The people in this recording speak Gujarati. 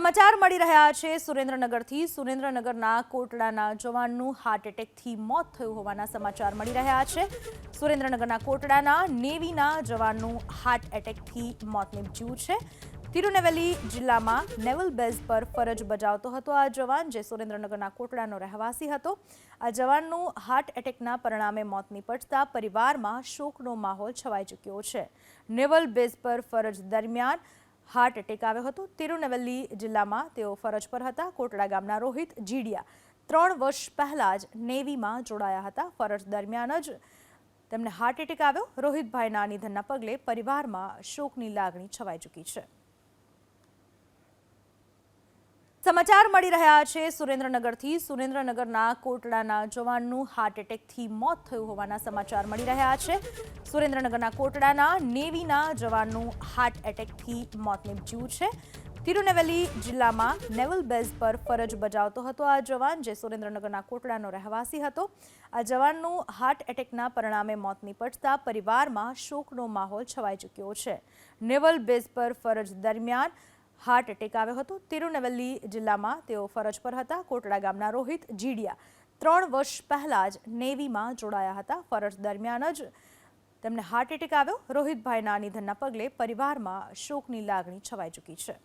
સમાચાર મળી રહ્યા છે. સુરેન્દ્રનગરથી સુરેન્દ્રનગરના કોટડાના જવાનનું હાર્ટ એટેકથી મોત થયું હોવાના સમાચાર મળી રહ્યા છે. સુરેન્દ્રનગરના કોટડાના નેવીના જવાનનું હાર્ટ એટેકથી મોત નીપજ્યું છે. તિરુનેવેલી જિલ્લામાં નેવલ બેઝ પર ફરજ બજાવતો હતો આ જવાન, જે સુરેન્દ્રનગરના કોટડાનો રહેવાસી હતો. આ જવાનનું હાર્ટ એટેકના પરિણામે મોત નિપજતા પરિવારમાં શોકનો માહોલ છવાઈ ચૂક્યો છે. નેવલ બેઝ પર ફરજ દરમિયાન હાર્ટ એટેક આવ્યો હતો. તિરુનેવલ્લી જિલ્લામાં તેઓ ફરજ પર હતા. કોટડા ગામના રોહિત જીડિયા ત્રણ વર્ષ પહેલા જ નેવીમાં જોડાયા હતા. ફરજ દરમિયાન જ તેમને હાર્ટ એટેક આવ્યો. રોહિતભાઈના નિધનના પગલે પરિવારમાં શોકની લાગણી છવાઈ ચૂકી છે. સમાચાર મળી રહ્યા છે. સુરેન્દ્રનગરથી સુરેન્દ્રનગરના કોટડાના જવાનનું હાર્ટ એટેકથી મોત થયું હોવાના સમાચાર મળી રહ્યા છે. સુરેન્દ્રનગરના કોટડાના નેવીના જવાનનું હાર્ટ એટેકથી મોત નિપજ્યું છે. તિરુનેવેલી જિલ્લામાં નેવલ બેઝ પર ફરજ બજાવતો હતો આ જવાન, જે સુરેન્દ્રનગરના કોટડાનો રહેવાસી હતો. આ જવાનનું હાર્ટ એટેકના પરિણામે મોત નીપજતા પરિવારમાં શોકનો માહોલ છવાઈ ચૂક્યો છે. નેવલ બેઝ પર ફરજ દરમિયાન હાર્ટ એટેક આવ્યો હતો. તિરુનેવલ્લી જિલ્લામાં તેઓ ફરજ પર હતા. કોટડા ગામના રોહિત જીડિયા ત્રણ વર્ષ પહેલાં જ નેવીમાં જોડાયા હતા. ફરજ દરમિયાન જ તેમને હાર્ટ એટેક આવ્યો. રોહિતભાઈના નિધનના પગલે પરિવારમાં શોકની લાગણી છવાઈ ચૂકી છે.